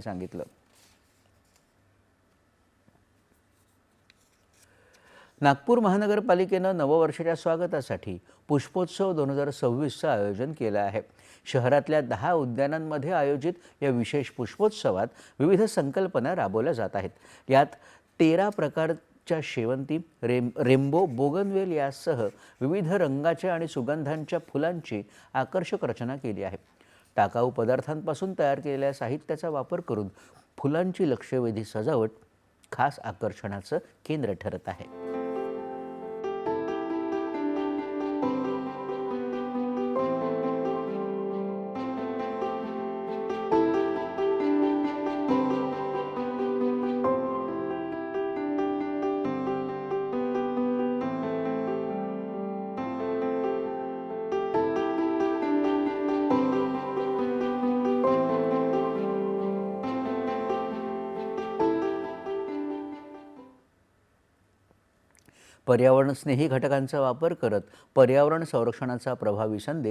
सांगितलं. नागपूर महानगरपालिकेनं नववर्षाच्या स्वागतासाठी पुष्पोत्सव दोन हजार सव्वीसचं आयोजन केलं आहे. शहरातल्या दहा उद्यानांमध्ये आयोजित या विशेष पुष्पोत्सवात विविध संकल्पना राबवल्या जात आहेत. यात तेरा प्रकारच्या शेवंती रेम रेम्बो बोगनवेल यासह विविध रंगाच्या आणि सुगंधांच्या फुलांची आकर्षक रचना केली आहे. टाकाऊ पदार्थांपासून तयार केलेल्या साहित्याचा वापर करून फुलांची लक्षवेधी सजावट खास आकर्षणाचं केंद्र ठरत आहे. पर्यावरणस्नेही घटकांचा वापर करत पर्यावरण संरक्षणाचा प्रभावी संदेश